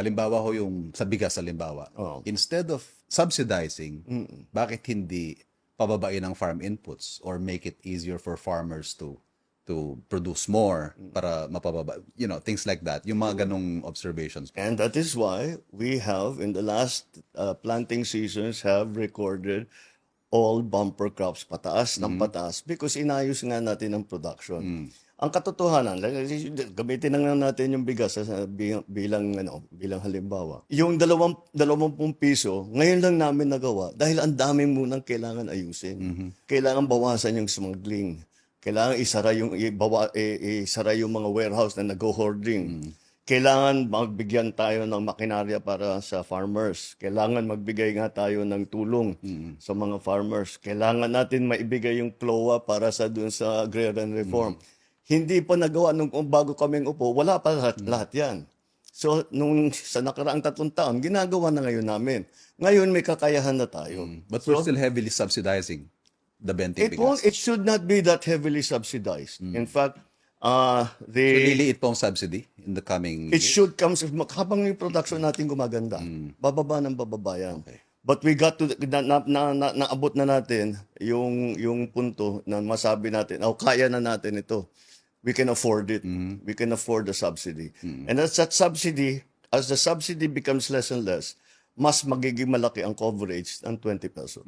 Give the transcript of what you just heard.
halimbawa ho yung sa bigas halimbawa, Oo. instead of subsidizing, bakit hindi pababain ang farm inputs or make it easier for farmers to to produce more para mapababa, you know, things like that. Yung mga ganong observations. And that is why we have, in the last uh, planting seasons, have recorded all bumper crops pataas ng pataas because inayos nga natin ang production. Ang katotohanan, gamitin na nga natin yung bigas sa bilang, ano, bilang halimbawa. Yung dalawang dalawampung piso, ngayon lang namin nagawa dahil ang dami munang kailangan ayusin. Kailangan bawasan yung smuggling. Kailangan isara yung ibawa, i- isara yung mga warehouse na nag-hoarding. Kailangan magbigyan tayo ng makinarya para sa farmers. Kailangan magbigay nga tayo ng tulong sa mga farmers. Kailangan natin maibigay yung CLOA para sa dun sa agrarian reform. Hindi pa nagawa nung bago kaming upo, wala pa lahat, lahat yan. So, nung sa nakaraang tatlong taon, ginagawa na ngayon namin. Ngayon, may kakayahan na tayo. But we're still heavily subsidizing the benting It won't, it should not be that heavily subsidized. In fact, uh, So, the, liliit po ang subsidy in the coming It should come habang yung production natin gumaganda. Bababa ng bababa yan. Okay. But we got to na, na, na, na- naabot na natin yung yung punto na masabi natin, oh, kaya na natin ito. We can afford it. We can afford the subsidy. And as that subsidy, as the subsidy becomes less and less, mas magiging malaki ang coverage ng 20 peso.